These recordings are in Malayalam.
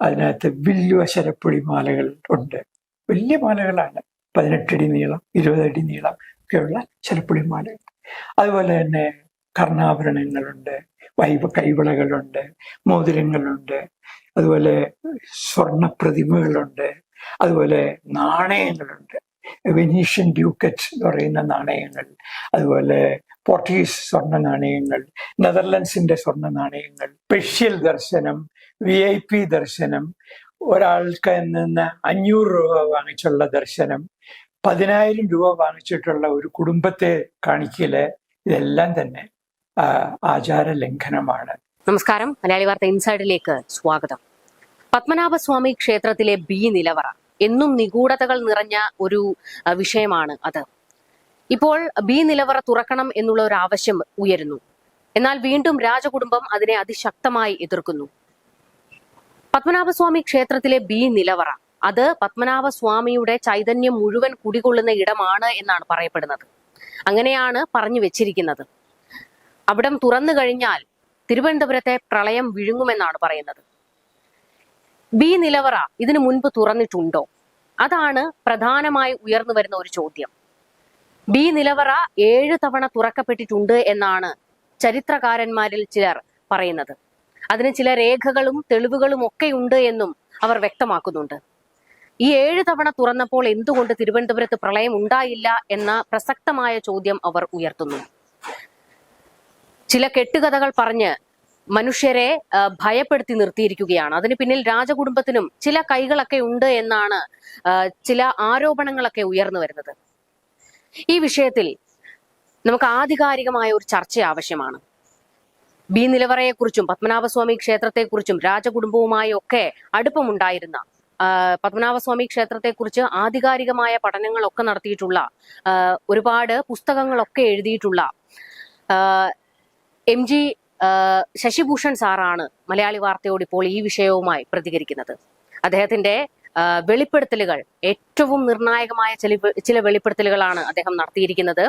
അതിനകത്ത് വലിയ ശരപ്പൊടി മാലകൾ ഉണ്ട്. വലിയ മാലകളാണ്. പതിനെട്ടടി നീളം ഇരുപതടി നീളം ഒക്കെയുള്ള ശരപ്പൊടി മാലകൾ. അതുപോലെ തന്നെ കർണാഭരണങ്ങളുണ്ട് വൈവ കൈവിളകളുണ്ട് മോതിരങ്ങളുണ്ട്. അതുപോലെ സ്വർണ പ്രതിമകളുണ്ട്. അതുപോലെ നാണയങ്ങളുണ്ട്. വെനീഷ്യൻ ഡ്യൂക്കറ്റ് എന്ന് പറയുന്ന നാണയങ്ങൾ അതുപോലെ പോർട്ടുഗീസ് സ്വർണ നാണയങ്ങൾ നെതർലൻഡ്സിന്റെ സ്വർണ നാണയങ്ങൾ സ്പെഷ്യൽ ദർശനം വി ഐ പി ദർശനം ഒരാൾക്ക് നിന്ന് അഞ്ഞൂറ് രൂപ വാങ്ങിച്ചുള്ള ദർശനം പതിനായിരം രൂപ വാങ്ങിച്ചിട്ടുള്ള ഒരു കുടുംബത്തെ കാണിക്കൽ ഇതെല്ലാം തന്നെ ആചാര ലംഘനമാണ്. നമസ്കാരം. മലയാളി വാർത്ത ഇൻസൈഡിലേക്ക് സ്വാഗതം. പത്മനാഭസ്വാമി ക്ഷേത്രത്തിലെ ബി നിലവറ എന്നും നിഗൂഢതകൾ നിറഞ്ഞ ഒരു വിഷയമാണ് അത്. ഇപ്പോൾ ബി നിലവറ തുറക്കണം എന്നുള്ള ഒരു ആവശ്യം ഉയരുന്നു. എന്നാൽ വീണ്ടും രാജകുടുംബം അതിനെ അതിശക്തമായി എതിർക്കുന്നു. പത്മനാഭസ്വാമി ക്ഷേത്രത്തിലെ ബി നിലവറ അത് പത്മനാഭസ്വാമിയുടെ ചൈതന്യം മുഴുവൻ കുടികൊള്ളുന്ന ഇടമാണ് എന്നാണ് പറയപ്പെടുന്നത്. അങ്ങനെയാണ് പറഞ്ഞു വെച്ചിരിക്കുന്നത്. അവിടം തുറന്നു കഴിഞ്ഞാൽ തിരുവനന്തപുരത്തെ പ്രളയം വിഴുങ്ങുമെന്നാണ് പറയുന്നത്. ബി നിലവറ ഇതിനു മുൻപ് തുറന്നിട്ടുണ്ടോ? അതാണ് പ്രധാനമായി ഉയർന്നു വരുന്ന ഒരു ചോദ്യം. ബി നിലവറ ഏഴ് തവണ തുറക്കപ്പെട്ടിട്ടുണ്ട് എന്നാണ് ചരിത്രകാരന്മാരിൽ ചിലർ പറയുന്നത്. അതിന് ചില രേഖകളും തെളിവുകളും ഒക്കെ ഉണ്ട് എന്നും അവർ വ്യക്തമാക്കുന്നുണ്ട്. ഈ ഏഴ് തവണ തുറന്നപ്പോൾ എന്തുകൊണ്ട് തിരുവനന്തപുരത്ത് പ്രളയം ഉണ്ടായില്ല എന്ന പ്രസക്തമായ ചോദ്യം അവർ ഉയർത്തുന്നു. ചില കെട്ടുകഥകൾ പറഞ്ഞ് മനുഷ്യരെ ഭയപ്പെടുത്തി നിർത്തിയിരിക്കുകയാണ്. അതിന് പിന്നിൽ രാജകുടുംബത്തിനും ചില കൈകളൊക്കെ ഉണ്ട് എന്നാണ് ചില ആരോപണങ്ങളൊക്കെ ഉയർന്നു വരുന്നത്. ഈ വിഷയത്തിൽ നമുക്ക് ആധികാരികമായ ഒരു ചർച്ച ആവശ്യമാണ്. ബി നിലവറയെക്കുറിച്ചും പത്മനാഭസ്വാമി ക്ഷേത്രത്തെക്കുറിച്ചും രാജകുടുംബവുമായി ഒക്കെ അടുപ്പമുണ്ടായിരുന്ന പത്മനാഭസ്വാമി ക്ഷേത്രത്തെക്കുറിച്ച് ആധികാരികമായ പഠനങ്ങളൊക്കെ നടത്തിയിട്ടുള്ള ഒരുപാട് പുസ്തകങ്ങളൊക്കെ എഴുതിയിട്ടുള്ള എം ജി ശശിഭൂഷൺ സാറാണ് മലയാളി വാർത്തയോട് ഇപ്പോൾ ഈ വിഷയവുമായി പ്രതികരിക്കുന്നത്. അദ്ദേഹത്തിന്റെ വെളിപ്പെടുത്തലുകൾ ഏറ്റവും നിർണായകമായ ചില ചില വെളിപ്പെടുത്തലുകളാണ് അദ്ദേഹം നടത്തിയിരിക്കുന്നത്.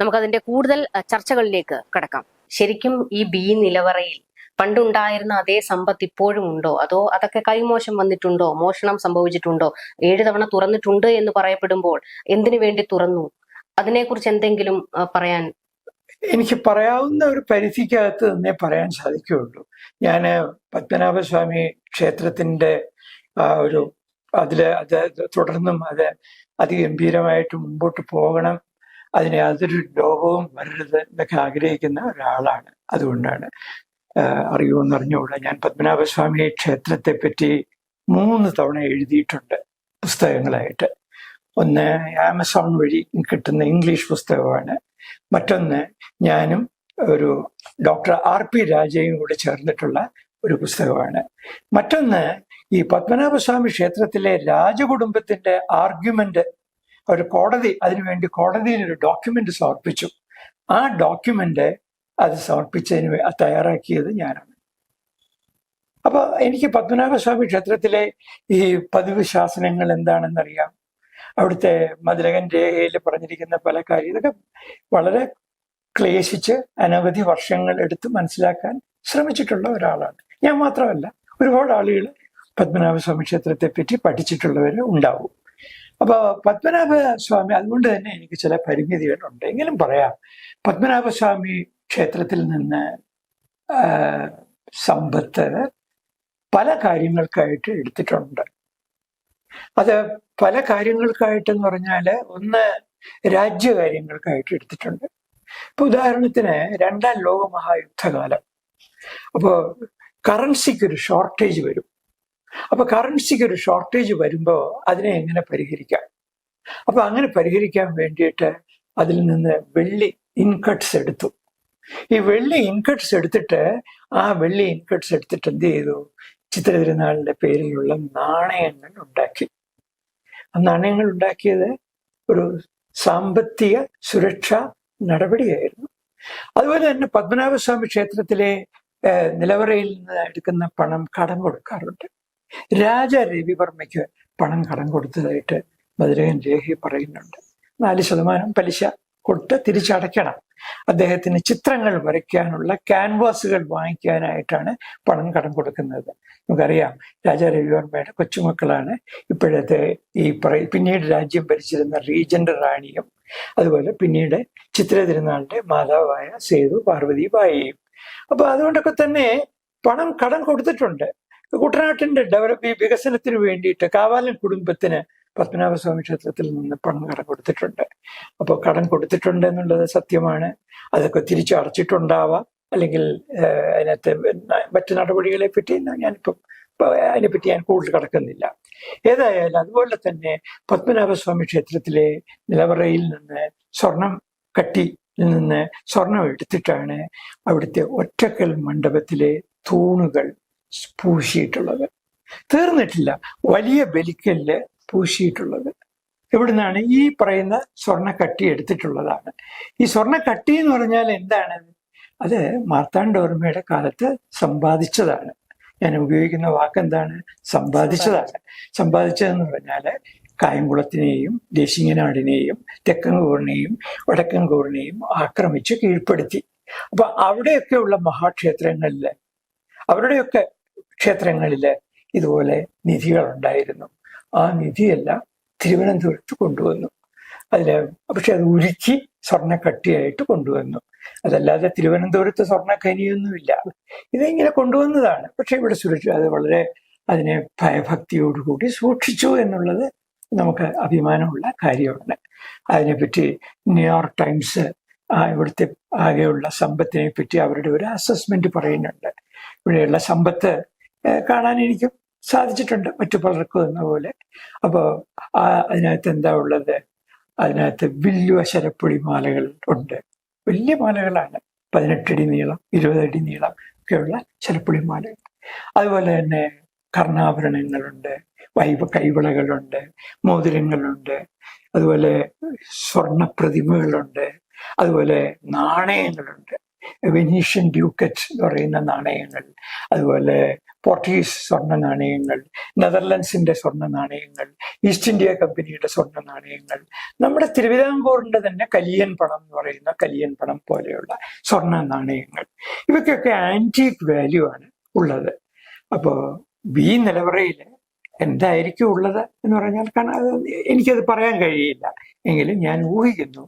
നമുക്കതിന്റെ കൂടുതൽ ചർച്ചകളിലേക്ക് കടക്കാം. ശരിക്കും ഈ ബി നിലവറയിൽ പണ്ടുണ്ടായിരുന്ന അതേ സമ്പത്ത് ഇപ്പോഴും ഉണ്ടോ? അതോ അതൊക്കെ കൈമോശം വന്നിട്ടുണ്ടോ? മോഷണം സംഭവിച്ചിട്ടുണ്ടോ? ഏഴ് തവണ തുറന്നിട്ടുണ്ട് എന്ന് പറയപ്പെടുമ്പോൾ എന്തിനു വേണ്ടി തുറന്നു? അതിനെക്കുറിച്ച് എന്തെങ്കിലും പറയാൻ എനിക്ക് പറയാവുന്ന ഒരു പരിധിക്കകത്ത് നിന്നേ പറയാൻ സാധിക്കുകയുള്ളൂ. ഞാൻ പത്മനാഭസ്വാമി ക്ഷേത്രത്തിന്റെ ആ ഒരു അതിൽ അത് തുടർന്നും അത് അതിഗംഭീരമായിട്ട് മുമ്പോട്ട് പോകണം. അതിന് യാതൊരു ലോകവും വരരുത് എന്നൊക്കെ ആഗ്രഹിക്കുന്ന ഒരാളാണ്. അതുകൊണ്ടാണ് അറിയുമെന്ന് അറിഞ്ഞുകൂടാ. ഞാൻ പത്മനാഭസ്വാമി ക്ഷേത്രത്തെ പറ്റി മൂന്ന് തവണ എഴുതിയിട്ടുണ്ട് പുസ്തകങ്ങളായിട്ട്. ഒന്ന് ആമസോൺ വഴി കിട്ടുന്ന ഇംഗ്ലീഷ് പുസ്തകമാണ്. മറ്റൊന്ന് ഞാനും ഒരു ഡോക്ടർ ആർ പി രാജയും കൂടെ ചേർന്നിട്ടുള്ള ഒരു പുസ്തകമാണ്. മറ്റൊന്ന് ഈ പത്മനാഭസ്വാമി ക്ഷേത്രത്തിലെ രാജകുടുംബത്തിന്റെ ആർഗ്യുമെന്റ് ഒരു കോടതി അതിനുവേണ്ടി കോടതിയിൽ ഒരു ഡോക്യുമെന്റ് സമർപ്പിച്ചു. ആ ഡോക്യുമെന്റ് അത് സമർപ്പിച്ചതിന് തയ്യാറാക്കിയത് ഞാനാണ്. അപ്പൊ എനിക്ക് പത്മനാഭസ്വാമി ക്ഷേത്രത്തിലെ ഈ പതിവ് ശാസനങ്ങൾ എന്താണെന്നറിയാം? അവിടുത്തെ മതിലകൻ രേഖയിൽ പറഞ്ഞിരിക്കുന്ന പല കാര്യം ഇതൊക്കെ വളരെ ക്ലേശിച്ച് അനവധി വർഷങ്ങൾ എടുത്ത് മനസ്സിലാക്കാൻ ശ്രമിച്ചിട്ടുള്ള ഒരാളാണ്. ഞാൻ മാത്രമല്ല ഒരുപാട് ആളുകൾ പത്മനാഭസ്വാമി ക്ഷേത്രത്തെ പറ്റി പഠിച്ചിട്ടുള്ളവർ ഉണ്ടാവും. അപ്പോൾ പത്മനാഭ സ്വാമി അതുകൊണ്ട് തന്നെ എനിക്ക് ചില പരിമിതികളുണ്ട് എങ്കിലും പറയാം പത്മനാഭസ്വാമി ക്ഷേത്രത്തിൽ നിന്ന് സമ്പത്ത് പല കാര്യങ്ങൾക്കായിട്ട് എടുത്തിട്ടുണ്ട്. അത് പല കാര്യങ്ങൾക്കായിട്ടെന്ന് പറഞ്ഞാൽ ഒന്ന് രാജ്യകാര്യങ്ങൾക്കായിട്ട് എടുത്തിട്ടുണ്ട്. ഇപ്പൊ ഉദാഹരണത്തിന് രണ്ടാം ലോക മഹായുദ്ധകാലം അപ്പോ കറൻസിക്ക് ഒരു ഷോർട്ടേജ് വരും. അപ്പൊ കറൻസിക്ക് ഒരു ഷോർട്ടേജ് വരുമ്പോൾ അതിനെ എങ്ങനെ പരിഹരിക്കാം? അപ്പൊ അങ്ങനെ പരിഹരിക്കാൻ വേണ്ടിയിട്ട് അതിൽ നിന്ന് വെള്ളി ഇൻകട്ട്സ് എടുത്തു. ഈ വെള്ളി ഇൻകട്ട്സ് എടുത്തിട്ട് ആ വെള്ളി ഇൻകട്ട്സ് എടുത്തിട്ട് എന്ത് ചെയ്തു? ചിത്ര തിരുനാളിന്റെ പേരിലുള്ള നാണയങ്ങൾ ഉണ്ടാക്കി. ആ നാണയങ്ങൾ ഉണ്ടാക്കിയത് ഒരു സാമ്പത്തിക സുരക്ഷാ നടപടിയായിരുന്നു. അതുപോലെ തന്നെ പത്മനാഭസ്വാമി ക്ഷേത്രത്തിലെ നിലവറയിൽ നിന്ന് എടുക്കുന്ന പണം കടം കൊടുക്കാറുണ്ട്. രാജ രവിവർമ്മയ്ക്ക് പണം കടം കൊടുത്തതായിട്ട് മധുരകൻ രേഖ പറയുന്നുണ്ട്. നാല് ശതമാനം പലിശ കൊടുത്ത് തിരിച്ചടയ്ക്കണം. അദ്ദേഹത്തിന് ചിത്രങ്ങൾ വരയ്ക്കാനുള്ള ക്യാൻവാസുകൾ വാങ്ങിക്കാനായിട്ടാണ് പണം കടം കൊടുക്കുന്നത്. നമുക്കറിയാം രാജാ രവിവർമ്മയുടെ കൊച്ചുമക്കളാണ്. ഇപ്പോഴത്തെ ഈ പറയ പിന്നീട് രാജ്യം ഭരിച്ചിരുന്ന റീജന്റ് റാണിയും അതുപോലെ പിന്നീട് ചിത്ര തിരുനാളിന്റെ മാതാവായ സേതു പാർവതി ബായിയും. അപ്പൊ അതുകൊണ്ടൊക്കെ തന്നെ പണം കടം കൊടുത്തിട്ടുണ്ട്. കുട്ടനാട്ടിന്റെ ഡെവലപ്പ് വികസനത്തിന് വേണ്ടിയിട്ട് കാവാലൻ കുടുംബത്തിന് പത്മനാഭസ്വാമി ക്ഷേത്രത്തിൽ നിന്ന് പണം കടം കൊടുത്തിട്ടുണ്ട്. അപ്പോൾ കടം കൊടുത്തിട്ടുണ്ട് എന്നുള്ളത് സത്യമാണ്. അതൊക്കെ തിരിച്ചു അടച്ചിട്ടുണ്ടാവാം അല്ലെങ്കിൽ അതിനകത്ത് മറ്റു നടപടികളെ പറ്റി ഞാനിപ്പം അതിനെപ്പറ്റി ഞാൻ കൂടുതൽ കടക്കുന്നില്ല. ഏതായാലും അതുപോലെ തന്നെ പത്മനാഭസ്വാമി ക്ഷേത്രത്തിലെ നിലവറയിൽ നിന്ന് സ്വർണം കട്ടി നിന്ന് സ്വർണം എടുത്തിട്ടാണ് അവിടുത്തെ ഒറ്റക്കൽ മണ്ഡപത്തിലെ തൂണുകൾ പൂശിയിട്ടുള്ളത്. തീർന്നിട്ടില്ല. വലിയ ബലിക്കല്ല് പൂശിയിട്ടുള്ളത്. എവിടുന്നാണ് ഈ പറയുന്ന സ്വർണക്കട്ടി എടുത്തിട്ടുള്ളതാണ്. ഈ സ്വർണക്കട്ടി എന്ന് പറഞ്ഞാൽ എന്താണ്? അത് മാർത്താണ്ഡവർമ്മയുടെ കാലത്ത് സമ്പാദിച്ചതാണ്. ഞാൻ ഉപയോഗിക്കുന്ന വാക്കെന്താണ്? സമ്പാദിച്ചതാണ്. സമ്പാദിച്ചതെന്ന് പറഞ്ഞാൽ കായംകുളത്തിനെയും ദേശിങ്ങനാടിനെയും വടക്കൻ കോറിനെയും ആക്രമിച്ച് കീഴ്പ്പെടുത്തി. അപ്പൊ അവിടെയൊക്കെയുള്ള മഹാക്ഷേത്രങ്ങളിൽ അവരുടെയൊക്കെ ക്ഷേത്രങ്ങളിൽ ഇതുപോലെ നിധികൾ ഉണ്ടായിരുന്നു ആ നിധിയെല്ലാം തിരുവനന്തപുരത്ത് കൊണ്ടുവന്നു. അതിൽ പക്ഷെ അത് ഉരുക്കി സ്വർണക്കട്ടിയായിട്ട് കൊണ്ടുവന്നു. അതല്ലാതെ തിരുവനന്തപുരത്ത് സ്വർണ ഖനിയൊന്നുമില്ല ഇതിങ്ങനെ കൊണ്ടുവന്നതാണ്. പക്ഷെ ഇവിടെ സുരക്ഷ അത് വളരെ അതിനെ ഭയഭക്തിയോടുകൂടി സൂക്ഷിച്ചു എന്നുള്ളത് നമുക്ക് അഭിമാനമുള്ള കാര്യമാണ്. അതിനെപ്പറ്റി ന്യൂയോർക്ക് ടൈംസ് ഇവിടുത്തെ ആകെയുള്ള സമ്പത്തിനെ പറ്റി അവരുടെ ഒരു അസസ്മെന്റ് പറയുന്നുണ്ട്. ഇവിടെയുള്ള സമ്പത്ത് കാണാൻ എനിക്കും സാധിച്ചിട്ടുണ്ട് മറ്റു പലർക്കും എന്ന പോലെ. അപ്പോൾ ആ അതിനകത്ത് എന്താ ഉള്ളത്? അതിനകത്ത് വലിയ ശരപ്പൊടി മാലകൾ ഉണ്ട്. വലിയ മാലകളാണ്. പതിനെട്ടടി നീളം ഇരുപതടി നീളം ഒക്കെയുള്ള ശരപ്പൊടി മാലകൾ. അതുപോലെ തന്നെ കർണാഭരണങ്ങളുണ്ട് വൈവ കൈവിളകളുണ്ട് മോതിരങ്ങളുണ്ട്. അതുപോലെ സ്വർണ പ്രതിമകളുണ്ട്. അതുപോലെ നാണയങ്ങളുണ്ട്. വെനീഷ്യൻ ഡ്യൂക്കറ്റ് എന്ന് പറയുന്ന നാണയങ്ങൾ അതുപോലെ പോർട്ടുഗീസ് സ്വർണ നാണയങ്ങൾ നെതർലൻഡ്സിന്റെ സ്വർണ നാണയങ്ങൾ ഈസ്റ്റ് ഇന്ത്യ കമ്പനിയുടെ സ്വർണ നാണയങ്ങൾ നമ്മുടെ തിരുവിതാംകൂറിന്റെ തന്നെ കലിയൻ പണം എന്ന് പറയുന്ന കലിയൻ പണം പോലെയുള്ള സ്വർണ നാണയങ്ങൾ. ഇവയ്ക്കൊക്കെ ആന്റീക് വാല്യൂ ആണ് ഉള്ളത്. അപ്പോ ഈ നിലവറയിൽ എന്തായിരിക്കും ഉള്ളത് എന്ന് പറഞ്ഞാൽ കാരണം എനിക്കത് പറയാൻ കഴിയില്ല. എങ്കിലും ഞാൻ ഊഹിക്കുന്നു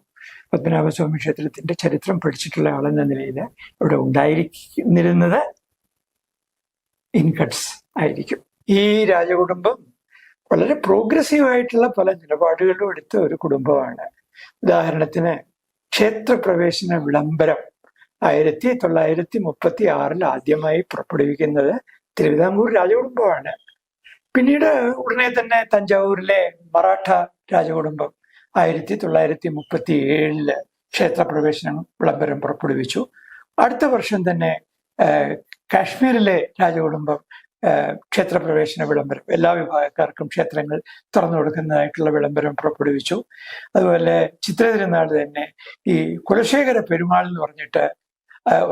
പത്മനാഭസ്വാമി ക്ഷേത്രത്തിന്റെ ചരിത്രം പഠിച്ചിട്ടുള്ള ആളെന്ന നിലയിൽ ഇവിടെ ഉണ്ടായിരിക്കുന്നിരുന്നത് ഇൻകട്സ് ആയിരിക്കും. ഈ രാജകുടുംബം വളരെ പ്രോഗ്രസീവ് ആയിട്ടുള്ള പല നിലപാടുകളും എടുത്ത ഒരു കുടുംബമാണ്. ഉദാഹരണത്തിന് ക്ഷേത്രപ്രവേശന വിളംബരം ആയിരത്തി തൊള്ളായിരത്തി മുപ്പത്തി ആറിൽ ആദ്യമായി പുറപ്പെടുവിക്കുന്നത് തിരുവിതാംകൂർ രാജകുടുംബമാണ്. പിന്നീട് ഉടനെ തന്നെ തഞ്ചാവൂരിലെ മറാഠ രാജകുടുംബം ആയിരത്തി തൊള്ളായിരത്തി മുപ്പത്തി ഏഴിൽ ക്ഷേത്രപ്രവേശനം വിളംബരം പുറപ്പെടുവിച്ചു. അടുത്ത വർഷം തന്നെ കാശ്മീരിലെ രാജകുടുംബം ക്ഷേത്രപ്രവേശന വിളംബരം എല്ലാ വിഭാഗക്കാർക്കും ക്ഷേത്രങ്ങൾ തുറന്നു കൊടുക്കുന്നതായിട്ടുള്ള വിളംബരം പുറപ്പെടുവിച്ചു. അതുപോലെ ചിത്ര തിരുനാൾ തന്നെ ഈ കുലശേഖര പെരുമാൾ എന്ന് പറഞ്ഞിട്ട്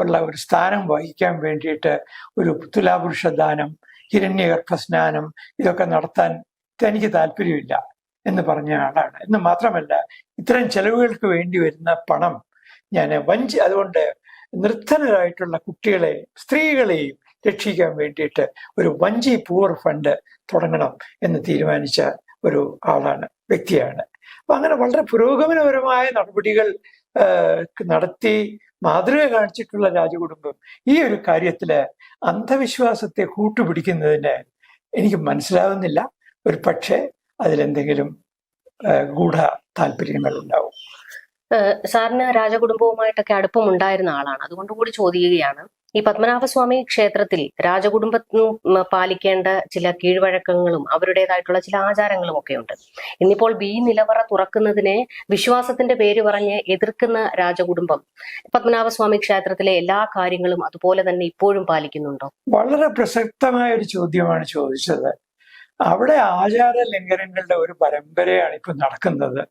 ഉള്ള ഒരു സ്ഥാനം വഹിക്കാൻ വേണ്ടിയിട്ട് ഒരു തുലാപുരുഷ ദാനം ഹിരണ്യഗർഭ സ്നാനം ഇതൊക്കെ നടത്താൻ തനിക്ക് താല്പര്യമില്ല. എന്ന് പറഞ്ഞ ആളാണ്. എന്ന് മാത്രമല്ല ഇത്തരം ചെലവുകൾക്ക് വേണ്ടി വരുന്ന പണം ഞാൻ വഞ്ചി അതുകൊണ്ട് നിർധനരായിട്ടുള്ള കുട്ടികളെ സ്ത്രീകളെയും രക്ഷിക്കാൻ വേണ്ടിയിട്ട് ഒരു വഞ്ചി പൂർ ഫണ്ട് തുടങ്ങണം എന്ന് തീരുമാനിച്ച ഒരു ആളാണ് വ്യക്തിയാണ്. അപ്പൊ അങ്ങനെ വളരെ പുരോഗമനപരമായ നടപടികൾ നടത്തി മാതൃക കാണിച്ചിട്ടുള്ള രാജകുടുംബം ഈ ഒരു കാര്യത്തിൽ അന്ധവിശ്വാസത്തെ കൂട്ടുപിടിക്കുന്നതിന് എനിക്ക് മനസ്സിലാവുന്നില്ല. ഒരു പക്ഷേ അതിലെന്തെങ്കിലും ഗൂഢ താല്പര്യങ്ങൾ ഉണ്ടാവും. സാറിന് രാജകുടുംബവുമായിട്ടൊക്കെ അടുപ്പമുണ്ടായിരുന്ന ആളാണ്. അതുകൊണ്ട് കൂടി ചോദിക്കുകയാണ്. ഈ പത്മനാഭസ്വാമി ക്ഷേത്രത്തിൽ രാജകുടുംബത്തിന് പാലിക്കേണ്ട ചില കീഴ്വഴക്കങ്ങളും അവരുടേതായിട്ടുള്ള ചില ആചാരങ്ങളും ഒക്കെ ഉണ്ട് ഇന്നിപ്പോൾ ബി നിലവറ തുറക്കുന്നതിനെ വിശ്വാസത്തിന്റെ പേര് പറഞ്ഞ് എതിർക്കുന്ന രാജകുടുംബം പത്മനാഭസ്വാമി ക്ഷേത്രത്തിലെ എല്ലാ കാര്യങ്ങളും അതുപോലെ തന്നെ ഇപ്പോഴും പാലിക്കുന്നുണ്ടോ? വളരെ പ്രസക്തമായ ഒരു ചോദ്യമാണ് ചോദിച്ചത്. അവിടെ ആചാര ലംഘനങ്ങളുടെ ഒരു പരമ്പരയാണ് ഇപ്പൊ നടക്കുന്നത്.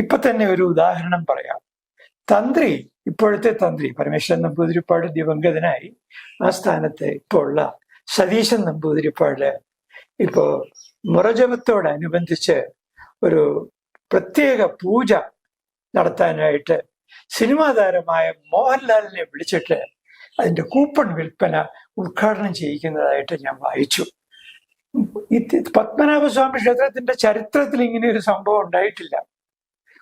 ഇപ്പൊ തന്നെ ഒരു ഉദാഹരണം പറയാം. തന്ത്രി ഇപ്പോഴത്തെ തന്ത്രി പരമേശ്വരൻ നമ്പൂതിരിപ്പാട് ദിവംഗതനായി ആ സ്ഥാനത്ത് ഇപ്പോൾ ഉള്ള സതീശൻ നമ്പൂതിരിപ്പാട് ഇപ്പോ മുറജപത്തോടനുബന്ധിച്ച് ഒരു പ്രത്യേക പൂജ നടത്താനായിട്ട് സിനിമാ താരമായ മോഹൻലാലിനെ വിളിച്ചിട്ട് അതിന്റെ കൂപ്പൺ വിൽപ്പന ഉദ്ഘാടനം ചെയ്യിക്കുന്നതായിട്ട് ഞാൻ വായിച്ചു. പത്മനാഭസ്വാമി ക്ഷേത്രത്തിന്റെ ചരിത്രത്തിൽ ഇങ്ങനെ ഒരു സംഭവം ഉണ്ടായിട്ടില്ല.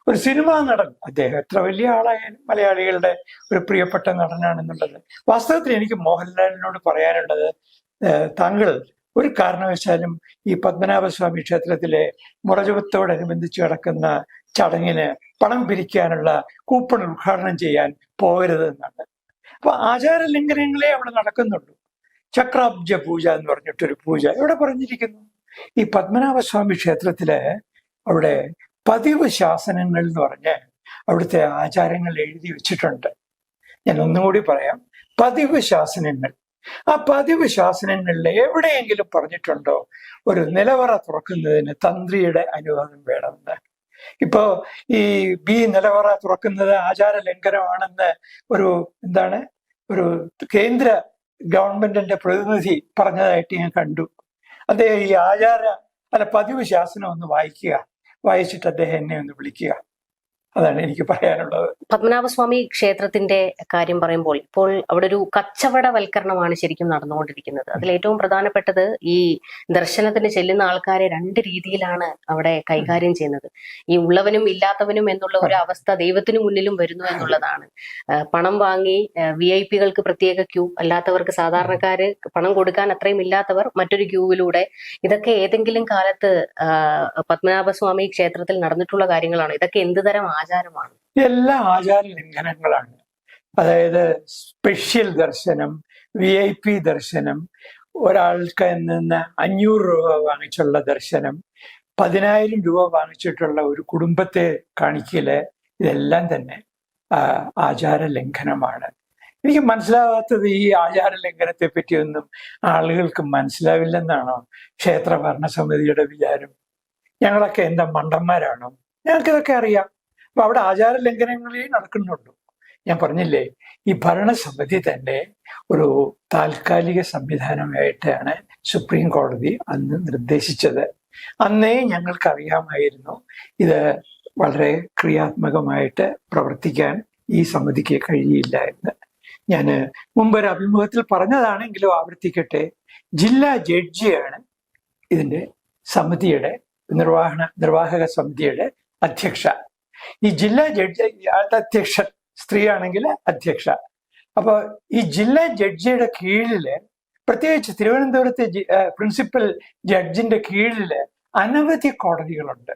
ഒരു സിനിമ നടൻ അദ്ദേഹം എത്ര വലിയ ആളായാലും മലയാളികളുടെ ഒരു പ്രിയപ്പെട്ട നടനാണെന്നുള്ളത്. വാസ്തവത്തിൽ എനിക്ക് മോഹൻലാലിനോട് പറയാനുള്ളത് താങ്കൾ ഒരു കാരണവശാലും ഈ പത്മനാഭസ്വാമി ക്ഷേത്രത്തിലെ മുറജപത്തോടനുബന്ധിച്ച് നടക്കുന്ന ചടങ്ങിന് പണം പിരിക്കാനുള്ള കൂപ്പൺ ഉദ്ഘാടനം ചെയ്യാൻ പോകരുത് എന്നാണ് അപ്പൊ ആചാര ലംഘനങ്ങളെ അവിടെ നടക്കുന്നുള്ളൂ. ചക്രാബ്ജ പൂജ എന്ന് പറഞ്ഞിട്ടൊരു പൂജ. ഇവിടെ പറഞ്ഞിരിക്കുന്നു? ഈ പത്മനാഭസ്വാമി ക്ഷേത്രത്തിൽ അവിടെ പതിവ് ശാസനങ്ങൾ എന്ന് പറഞ്ഞ് അവിടുത്തെ ആചാരങ്ങൾ എഴുതി വെച്ചിട്ടുണ്ട്. ഞാൻ ഒന്നുകൂടി പറയാം. പതിവ് ശാസനങ്ങൾ. ആ പതിവ് ശാസനങ്ങളിൽ എവിടെയെങ്കിലും പറഞ്ഞിട്ടുണ്ടോ? ഒരു നിലവറ തുറക്കുന്നതിന് തന്ത്രിയുടെ അനുവാദം വേണമെന്ന്. ഇപ്പോ ഈ ബി നിലവറ തുറക്കുന്നത് ആചാര ലംഘനമാണെന്ന് ഒരു എന്താണ്? ഒരു കേന്ദ്ര ഗവൺമെന്റിന്റെ പ്രതിനിധി പറഞ്ഞതായിട്ട് ഞാൻ കണ്ടു. അദ്ദേഹം ഈ ആചാര അല്ല പതിവ് ശാസനം ഒന്ന് വായിക്കുക. വായിച്ചിട്ട് അദ്ദേഹം എന്നെ ഒന്ന് വിളിക്കുക. അതാണ് എനിക്ക് പറയാനുള്ളത്. പത്മനാഭസ്വാമി ക്ഷേത്രത്തിന്റെ കാര്യം പറയുമ്പോൾ ഇപ്പോൾ അവിടെ ഒരു കച്ചവടവൽക്കരണമാണ് ശരിക്കും നടന്നുകൊണ്ടിരിക്കുന്നത്. അതിൽ ഏറ്റവും പ്രധാനപ്പെട്ടത് ഈ ദർശനത്തിന് ചെല്ലുന്ന ആൾക്കാരെ രണ്ട് രീതിയിലാണ് അവിടെ കൈകാര്യം ചെയ്യുന്നത്. ഈ ഉള്ളവനും ഇല്ലാത്തവനും എന്നുള്ള ഒരു അവസ്ഥ ദൈവത്തിനു മുന്നിലും വരുന്നു എന്നുള്ളതാണ്. പണം വാങ്ങി വി ഐ പികൾക്ക് പ്രത്യേക ക്യൂ അല്ലാത്തവർക്ക് സാധാരണക്കാര് പണം കൊടുക്കാൻ അത്രയും ഇല്ലാത്തവർ മറ്റൊരു ക്യൂവിലൂടെ ഇതൊക്കെ ഏതെങ്കിലും കാലത്ത് പത്മനാഭസ്വാമി ക്ഷേത്രത്തിൽ നടന്നിട്ടുള്ള കാര്യങ്ങളാണ്? ഇതൊക്കെ എന്ത് തരം ആചാരമാണ്. എല്ലാ ആചാര ലംഘനങ്ങളാണ്. അതായത് സ്പെഷ്യൽ ദർശനം വി ഐ പി ദർശനം ഒരാൾക്ക് നിന്ന് അഞ്ഞൂറ് രൂപ വാങ്ങിച്ചുള്ള ദർശനം പതിനായിരം രൂപ വാങ്ങിച്ചിട്ടുള്ള ഒരു കുടുംബത്തെ കാണിക്കൽ ഇതെല്ലാം തന്നെ ആചാര ലംഘനമാണ്. എനിക്ക് മനസ്സിലാവാത്തത് ഈ ആചാര ലംഘനത്തെ പറ്റിയൊന്നും ആളുകൾക്ക് മനസ്സിലാവില്ലെന്നാണോ ക്ഷേത്ര ഭരണസമിതിയുടെ വിചാരം? ഞങ്ങളൊക്കെ എന്താ മണ്ടന്മാരാണോ? ഞങ്ങൾക്ക് ഇതൊക്കെ അറിയാം. അപ്പൊ അവിടെ ആചാര ലംഘനങ്ങളേ നടക്കുന്നുള്ളൂ ഞാൻ പറഞ്ഞില്ലേ ഈ ഭരണസമിതി തന്നെ ഒരു താൽക്കാലിക സംവിധാനമായിട്ടാണ് സുപ്രീം കോടതി അന്ന് നിർദ്ദേശിച്ചത്. അന്നേ ഞങ്ങൾക്കറിയാമായിരുന്നു ഇത് വളരെ ക്രിയാത്മകമായിട്ട് പ്രവർത്തിക്കാൻ ഈ സമിതിക്ക് കഴിയില്ല എന്ന്. ഞാൻ മുമ്പ് ഒരു അഭിമുഖത്തിൽ പറഞ്ഞതാണെങ്കിലും ആവർത്തിക്കട്ടെ ജില്ലാ ജഡ്ജിയാണ് ഇതിന്റെ സമിതിയുടെ നിർവഹണ നിർവാഹക സമിതിയുടെ അധ്യക്ഷ. ഈ ജില്ലാ ജഡ്ജി അധ്യക്ഷൻ സ്ത്രീയാണെങ്കിൽ അധ്യക്ഷ. അപ്പോൾ ഈ ജില്ലാ ജഡ്ജിയുടെ കീഴിൽ പ്രത്യേകിച്ച് തിരുവനന്തപുരത്തെ പ്രിൻസിപ്പൽ ജഡ്ജിന്റെ കീഴിൽ അനവധി കോടതികളുണ്ട്.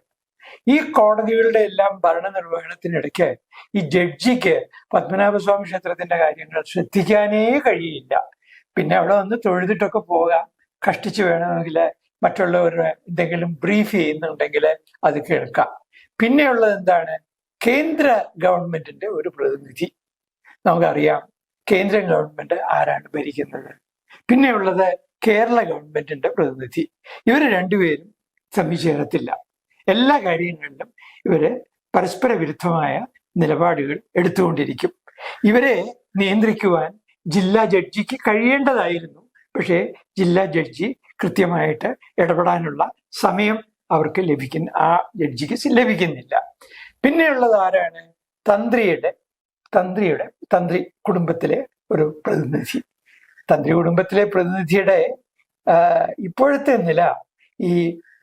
ഈ കോടതികളുടെ എല്ലാം ഭരണനിർവഹണത്തിനിടയ്ക്ക് ഈ ജഡ്ജിക്ക് പത്മനാഭസ്വാമി ക്ഷേത്രത്തിന്റെ കാര്യങ്ങൾ ശ്രദ്ധിക്കാനേ കഴിയില്ല. പിന്നെ അവിടെ വന്ന് തൊഴുതിട്ടൊക്കെ പോകാം കഷ്ടിച്ച് വേണമെങ്കിൽ മറ്റുള്ളവരുടെ എന്തെങ്കിലും ബ്രീഫ് ചെയ്യുന്നുണ്ടെങ്കിൽ അത് കേൾക്കാം. പിന്നെയുള്ളത് എന്താണ്? കേന്ദ്ര ഗവൺമെന്റിന്റെ ഒരു പ്രതിനിധി. നമുക്കറിയാം കേന്ദ്ര ഗവൺമെന്റ് ആരാണ് ഭരിക്കുന്നത്? പിന്നെയുള്ളത് കേരള ഗവൺമെന്റിന്റെ പ്രതിനിധി. ഇവർ രണ്ടുപേരും സംവിചേരത്തില്ല എല്ലാ കാര്യങ്ങളിലും ഇവർ പരസ്പര വിരുദ്ധമായ നിലപാടുകൾ എടുത്തുകൊണ്ടിരിക്കും. ഇവരെ നിയന്ത്രിക്കുവാൻ ജില്ലാ ജഡ്ജിക്ക് കഴിയേണ്ടതായിരുന്നു. പക്ഷേ ജില്ലാ ജഡ്ജി കൃത്യമായിട്ട് ഇടപെടാനുള്ള സമയം അവർക്ക് ലഭിക്കുന്ന ആ ജഡ്ജിക്ക് ലഭിക്കുന്നില്ല. പിന്നെയുള്ളത് ആരാണ്? തന്ത്രിയുടെ തന്ത്രിയുടെ തന്ത്രി കുടുംബത്തിലെ ഒരു പ്രതിനിധി. തന്ത്രി കുടുംബത്തിലെ പ്രതിനിധിയുടെ ഇപ്പോഴത്തെ നില ഈ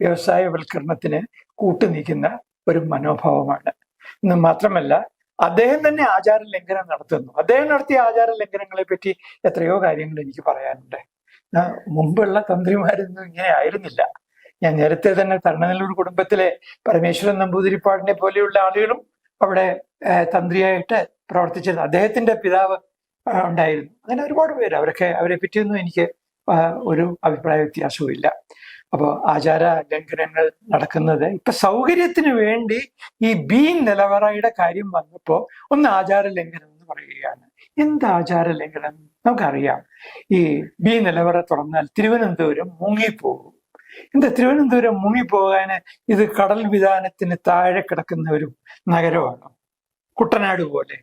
വ്യവസായവൽക്കരണത്തിന് കൂട്ടുനിൽക്കുന്ന ഒരു മനോഭാവമാണ്. എന്ന് മാത്രമല്ല അദ്ദേഹം തന്നെ ആചാര ലംഘനം നടത്തുന്നു. അദ്ദേഹം നടത്തിയ ആചാര ലംഘനങ്ങളെ പറ്റി എത്രയോ കാര്യങ്ങൾ എനിക്ക് പറയാനുണ്ട്. മുമ്പുള്ള തന്ത്രിമാരൊന്നും ഇങ്ങനെ ആയിരുന്നില്ല. ഞാൻ നേരത്തെ തന്നെ തരണനെല്ലൂർ കുടുംബത്തിലെ പരമേശ്വരൻ നമ്പൂതിരിപ്പാടിനെ പോലെയുള്ള ആളുകളും അവിടെ തന്ത്രിയായിട്ട് പ്രവർത്തിച്ചിരുന്നു. അദ്ദേഹത്തിന്റെ പിതാവ് ഉണ്ടായിരുന്നു. അങ്ങനെ ഒരുപാട് പേര്. അവരൊക്കെ അവരെ പറ്റിയൊന്നും എനിക്ക് ഒരു അഭിപ്രായ വ്യത്യാസവും ഇല്ല. അപ്പോൾ ആചാര ലംഘനങ്ങൾ നടക്കുന്നത് ഇപ്പൊ സൗകര്യത്തിന് വേണ്ടി ഈ ബീൻ നിലവറയുടെ കാര്യം വന്നപ്പോൾ ഒന്ന് ആചാര ലംഘനം എന്ന് പറയുകയാണ്. എന്ത് ആചാര ലംഘനം? നമുക്കറിയാം. ഈ ബി നിലവറ തുറന്നാൽ തിരുവനന്തപുരം മുങ്ങിപ്പോകും. എന്താ തിരുവനന്തപുരം മുങ്ങിപ്പോകാൻ ഇത് കടൽ വിധാനത്തിന് താഴെ കിടക്കുന്ന ഒരു നഗരമാണ്. കുട്ടനാട് പോലെ.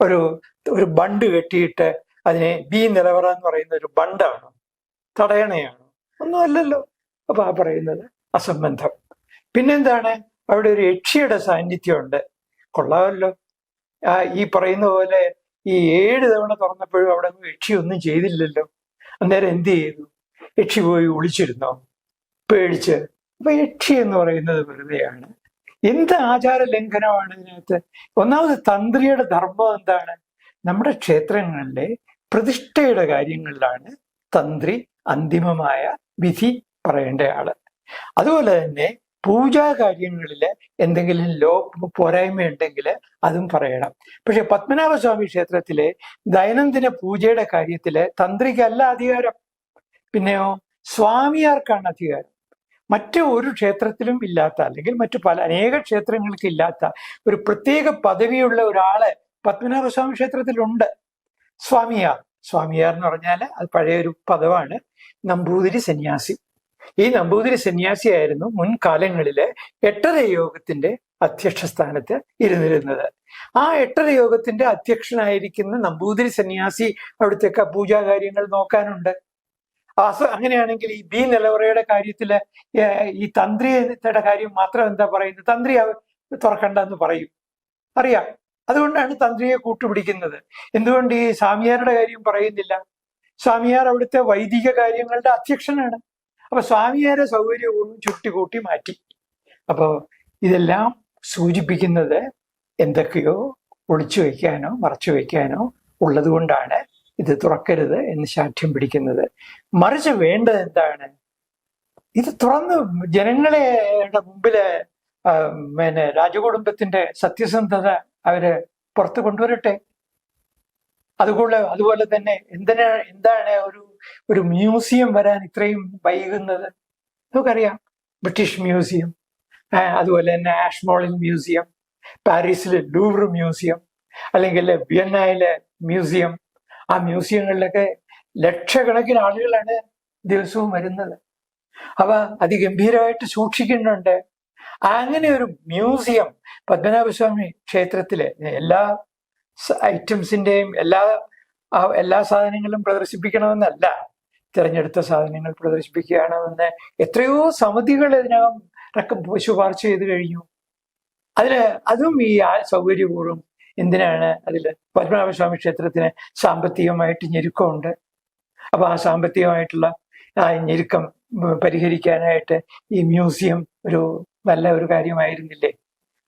ഒരു ഒരു ബണ്ട് കെട്ടിയിട്ട് അതിനെ ബി നിലവറ എന്ന് പറയുന്ന ഒരു ബണ്ടാണ്. തടയണയാണ്. ഒന്നുമല്ലല്ലോ അപ്പൊ ആ പറയുന്നത് അസംബന്ധം. പിന്നെന്താണ്? അവിടെ ഒരു യക്ഷിയുടെ സാന്നിധ്യമുണ്ട്. കൊള്ളാമല്ലോ. ആ ഈ പറയുന്ന പോലെ ഈ ഏഴ് തവണ തുറന്നപ്പോഴും അവിടെ യക്ഷി ഒന്നും ചെയ്തില്ലല്ലോ. അന്നേരം എന്ത് ചെയ്തു? യക്ഷി പോയി ഒളിച്ചിരുന്നോ. പേടിച്ച് അപ്പൊ യക്ഷി എന്ന് പറയുന്നത് വെറുതെയാണ്. എന്ത് ആചാര ലംഘനമാണ് ഇതിനകത്ത്? ഒന്നാമത് തന്ത്രിയുടെ ധർമ്മം എന്താണ്? നമ്മുടെ ക്ഷേത്രങ്ങളിലെ പ്രതിഷ്ഠയുടെ കാര്യങ്ങളിലാണ് തന്ത്രി അന്തിമമായ വിധി പറയേണ്ട ആൾ. അതുപോലെ തന്നെ പൂജാ കാര്യങ്ങളിൽ എന്തെങ്കിലും ലോ പോരായ്മ ഉണ്ടെങ്കിൽ അതും പറയണം. പക്ഷെ പത്മനാഭസ്വാമി ക്ഷേത്രത്തിലെ ദൈനംദിന പൂജയുടെ കാര്യത്തിൽ തന്ത്രിക്കല്ല അധികാരം. പിന്നെയോ സ്വാമിയാർക്കാണ് അധികാരം. മറ്റു ഒരു ക്ഷേത്രത്തിലും ഇല്ലാത്ത അല്ലെങ്കിൽ മറ്റു പല അനേക ക്ഷേത്രങ്ങൾക്ക് ഇല്ലാത്ത ഒരു പ്രത്യേക പദവിയുള്ള ഒരാൾ പത്മനാഭസ്വാമി ക്ഷേത്രത്തിലുണ്ട്. സ്വാമിയാർ. സ്വാമിയാർ എന്ന് പറഞ്ഞാൽ അത് പഴയ ഒരു പദമാണ് നമ്പൂതിരി സന്യാസി. ഈ നമ്പൂതിരി സന്യാസിയായിരുന്നു മുൻകാലങ്ങളിലെ എട്ടര യോഗത്തിന്റെ അധ്യക്ഷ സ്ഥാനത്ത് ഇരുന്നിരുന്നത്. ആ എട്ടര യോഗത്തിന്റെ അധ്യക്ഷനായിരിക്കുന്ന നമ്പൂതിരി സന്യാസി അവിടുത്തെ പൂജാകാര്യങ്ങൾ നോക്കാനുണ്ട്. അങ്ങനെയാണെങ്കിൽ ഈ ബി നിലവറയുടെ കാര്യത്തിൽ ഈ തന്ത്രിയുടെ കാര്യം മാത്രം എന്താ പറയുന്നത്? തന്ത്രി തുറക്കണ്ട എന്ന് പറയും. അറിയാം. അതുകൊണ്ടാണ് തന്ത്രിയെ കൂട്ടുപിടിക്കുന്നത്. എന്തുകൊണ്ട് ഈ സ്വാമിയാരുടെ കാര്യം പറയുന്നില്ല? സ്വാമിയാർ അവിടുത്തെ വൈദിക കാര്യങ്ങളുടെ അധ്യക്ഷനാണ്. അപ്പൊ സ്വാമിയാരെ സൗകര്യവും ചുട്ടികൂട്ടി മാറ്റി. അപ്പോ ഇതെല്ലാം സൂചിപ്പിക്കുന്നത് എന്തൊക്കെയോ ഒളിച്ചു വയ്ക്കാനോ മറച്ചു വയ്ക്കാനോ ഉള്ളത് കൊണ്ടാണ് ഇത് തുറക്കരുത് എന്ന് ശാഠ്യം പിടിക്കുന്നത്. മറിച്ച് വേണ്ടത് എന്താണ്? ഇത് തുറന്ന് ജനങ്ങളെ മുമ്പിൽ പിന്നെ രാജകുടുംബത്തിന്റെ സത്യസന്ധത അവർ പുറത്തു കൊണ്ടുവരട്ടെ. അതുപോലെ അതുപോലെ തന്നെ എന്തിനാ എന്താണ് ഒരു ഒരു മ്യൂസിയം വരാൻ ഇത്രയും വൈകുന്നത്? നമുക്കറിയാം. ബ്രിട്ടീഷ് മ്യൂസിയം അതുപോലെ തന്നെ ആഷ്മോളിൻ മ്യൂസിയം പാരീസിലെ ലൂവർ മ്യൂസിയം അല്ലെങ്കിൽ വിയന്നയിലെ മ്യൂസിയം ആ മ്യൂസിയങ്ങളിലൊക്കെ ലക്ഷക്കണക്കിന് ആളുകളാണ് ദിവസവും വരുന്നത്. അവ അതിഗംഭീരമായിട്ട് സൂക്ഷിക്കുന്നുണ്ട്. അങ്ങനെ ഒരു മ്യൂസിയം പത്മനാഭസ്വാമി ക്ഷേത്രത്തിലെ എല്ലാ ഐറ്റംസിന്റെയും എല്ലാ എല്ലാ സാധനങ്ങളും പ്രദർശിപ്പിക്കണമെന്നല്ല. തിരഞ്ഞെടുത്ത സാധനങ്ങൾ പ്രദർശിപ്പിക്കുകയാണെന്ന് എത്രയോ സമിതികൾ ഇതിനകം ശുപാർശ ചെയ്ത് കഴിഞ്ഞു. അതിൽ അതും ഈ സൗകര്യപൂർവം എന്തിനാണ് അതിൽ പത്മനാഭസ്വാമി ക്ഷേത്രത്തിന് സാമ്പത്തികമായിട്ട് ഞെരുക്കമുണ്ട്. അപ്പൊ ആ സാമ്പത്തികമായിട്ടുള്ള ആ ഞെരുക്കം പരിഹരിക്കാനായിട്ട് ഈ മ്യൂസിയം ഒരു നല്ല ഒരു കാര്യമായിരുന്നില്ലേ?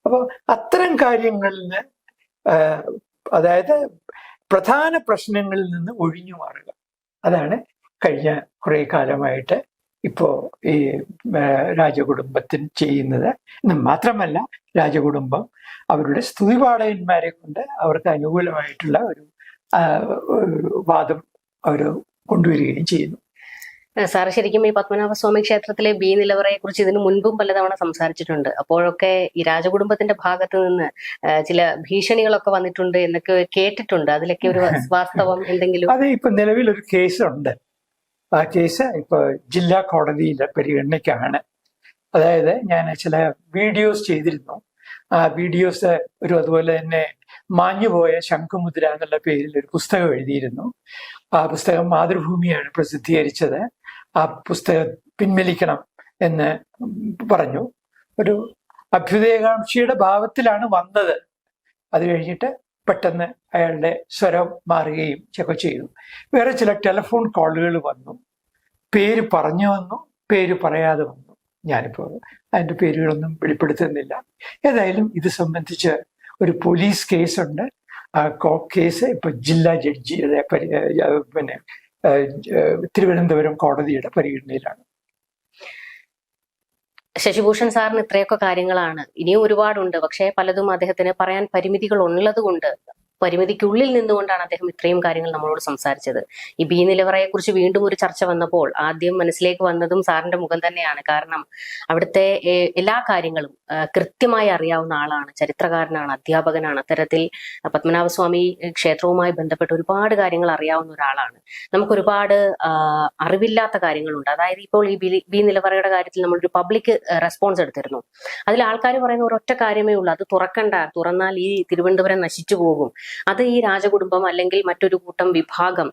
അപ്പോൾ അത്തരം കാര്യങ്ങളിൽ അതായത് പ്രധാന പ്രശ്നങ്ങളിൽ നിന്ന് ഒഴിഞ്ഞു മാറുക. അതാണ് കഴിഞ്ഞ കുറേ കാലമായിട്ട് ഇപ്പോ ഈ രാജകുടുംബത്തിൽ രാജകുടുംബത്തിന് ചെയ്യുന്നത്. എന്ന് മാത്രമല്ല രാജകുടുംബം അവരുടെ സ്തുതിപാഠകന്മാരെ കൊണ്ട് അവർക്ക് അനുകൂലമായിട്ടുള്ള ഒരു വാദം അവർ കൊണ്ടുവരികയും ചെയ്യുന്നു. സാർ ശരിക്കും ഈ പത്മനാഭസ്വാമി ക്ഷേത്രത്തിലെ ബി നിലവറയെ കുറിച്ച് ഇതിനു മുൻപും പലതവണ സംസാരിച്ചിട്ടുണ്ട്. അപ്പോഴൊക്കെ ഈ രാജകുടുംബത്തിന്റെ ഭാഗത്ത് നിന്ന് ചില ഭീഷണികളൊക്കെ വന്നിട്ടുണ്ട് എന്നൊക്കെ കേട്ടിട്ടുണ്ട്. അതിലൊക്കെ ഒരു വാസ്തവം എന്തെങ്കിലും? അതെ ഇപ്പൊ നിലവിൽ ഒരു കേസുണ്ട്. ആ കേസ് ഇപ്പൊ ജില്ലാ കോടതിയിലെ പരിഗണനയ്ക്കാണ്. അതായത് ഞാൻ ചില വീഡിയോസ് ചെയ്തിരുന്നു. ആ വീഡിയോസ് ഒരു അതുപോലെ തന്നെ മാഞ്ഞുപോയ ശംഖുമുദ്ര എന്നുള്ള പേരിൽ ഒരു പുസ്തകം എഴുതിയിരുന്നു. ആ പുസ്തകം മാതൃഭൂമിയാണ് പ്രസിദ്ധീകരിച്ചത്. ആ പുസ്തകം പിൻവലിക്കണം എന്ന് പറഞ്ഞു. ഒരു അഭ്യുദയകാംക്ഷിയുടെ ഭാവത്തിലാണ് വന്നത്. അത് കഴിഞ്ഞിട്ട് പെട്ടെന്ന് അയാളുടെ സ്വരം മാറുകയും ഒക്കെ ചെയ്തു. വേറെ ചില ടെലിഫോൺ കോളുകൾ വന്നു. പേര് പറഞ്ഞു വന്നു. പേര് പറയാതെ വന്നു. ഞാനിപ്പോൾ അതിന്റെ പേരുകളൊന്നും വെളിപ്പെടുത്തുന്നില്ല. ഏതായാലും ഇത് സംബന്ധിച്ച് ഒരു പോലീസ് കേസുണ്ട് ആ കേസ് ഇപ്പൊ ജില്ലാ ജഡ്ജിയുടെ പിന്നെ തിരുവനന്തപുരം കോടതിയുടെ പരിഗണനയിലാണ്. ശശിഭൂഷൺ സാറിന് ഇത്രയൊക്കെ കാര്യങ്ങളാണ്. ഇനിയും ഒരുപാടുണ്ട്. പക്ഷേ പലതും അദ്ദേഹത്തിന് പറയാൻ പരിമിതികൾ ഉള്ളത് കൊണ്ട് പരിമിതിക്കുള്ളിൽ നിന്നുകൊണ്ടാണ് അദ്ദേഹം ഇത്രയും കാര്യങ്ങൾ നമ്മളോട് സംസാരിച്ചത്. ഈ ബി നിലവറയെ കുറിച്ച് വീണ്ടും ഒരു ചർച്ച വന്നപ്പോൾ ആദ്യം മനസ്സിലേക്ക് വന്നതും സാറിന്റെ മുഖം തന്നെയാണ്. കാരണം അവിടുത്തെ എല്ലാ കാര്യങ്ങളും കൃത്യമായി അറിയാവുന്ന ആളാണ് ചരിത്രകാരനാണ് അധ്യാപകനാണ്. അത്തരത്തിൽ പത്മനാഭസ്വാമി ക്ഷേത്രവുമായി ബന്ധപ്പെട്ട് ഒരുപാട് കാര്യങ്ങൾ അറിയാവുന്ന ഒരാളാണ്. നമുക്ക് ഒരുപാട് അറിവില്ലാത്ത കാര്യങ്ങളുണ്ട്. അതായത് ഇപ്പോൾ ഈ ബി നിലവറയുടെ കാര്യത്തിൽ നമ്മൾ ഒരു പബ്ലിക് റെസ്പോൺസ് എടുത്തിരുന്നു. അതിൽ ആൾക്കാർ പറയുന്ന ഒരൊറ്റ കാര്യമേ ഉള്ളൂ. അത് തുറക്കണ്ട. തുറന്നാൽ ഈ തിരുവനന്തപുരം നശിച്ചു പോകും. അത് ഈ രാജകുടുംബം അല്ലെങ്കിൽ മറ്റൊരു കൂട്ടം വിഭാഗം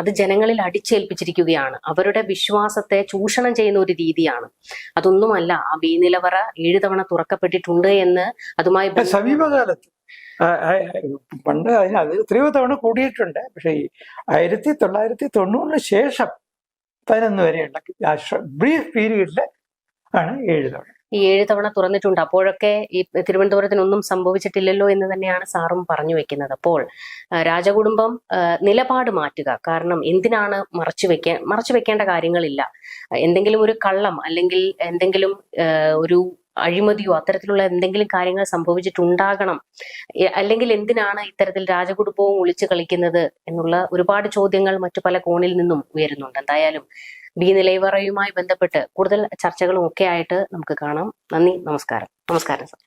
അത് ജനങ്ങളിൽ അടിച്ചേൽപ്പിച്ചിരിക്കുകയാണ്. അവരുടെ വിശ്വാസത്തെ ചൂഷണം ചെയ്യുന്ന ഒരു രീതിയാണ്. അതൊന്നുമല്ല ആ ബി നിലവറ ഏഴു തവണ തുറക്കപ്പെട്ടിട്ടുണ്ട് എന്ന് അതുമായി സമീപകാലത്ത് പണ്ട് അതിന് അത് എത്രയോ തവണ കൂടിയിട്ടുണ്ട്. പക്ഷെ ഈ ആയിരത്തി തൊള്ളായിരത്തി തൊണ്ണൂറിന് ശേഷം പതിനൊന്ന് വരെയുള്ള ബ്രീഫ് പീരീഡിൽ ആണ് ഏഴ് തവണ. ഈ ഏഴ് തവണ തുറന്നിട്ടുണ്ട്. അപ്പോഴൊക്കെ ഈ തിരുവനന്തപുരത്തിനൊന്നും സംഭവിച്ചിട്ടില്ലല്ലോ എന്ന് തന്നെയാണ് സാറും പറഞ്ഞു വെക്കുന്നത്. അപ്പോൾ രാജകുടുംബം നിലപാട് മാറ്റുക. കാരണം എന്തിനാണ് മറച്ചു വെക്കാൻ മറച്ചു വെക്കേണ്ട കാര്യങ്ങളില്ല. എന്തെങ്കിലും ഒരു കള്ളം അല്ലെങ്കിൽ എന്തെങ്കിലും ഒരു അഴിമതിയോ അത്തരത്തിലുള്ള എന്തെങ്കിലും കാര്യങ്ങൾ സംഭവിച്ചിട്ടുണ്ടാകണം. അല്ലെങ്കിൽ എന്തിനാണ് ഇത്തരത്തിൽ രാജകുടുംബവും ഒളിച്ചു കളിക്കുന്നത് എന്നുള്ള ഒരുപാട് ചോദ്യങ്ങൾ മറ്റു പല കോണിൽ നിന്നും ഉയരുന്നുണ്ട്. എന്തായാലും ബി നിലവറയുമായി ബന്ധപ്പെട്ട് കൂടുതൽ ചർച്ചകളും ഒക്കെ ആയിട്ട് നമുക്ക് കാണാം. നന്ദി നമസ്കാരം. നമസ്കാരം സർ.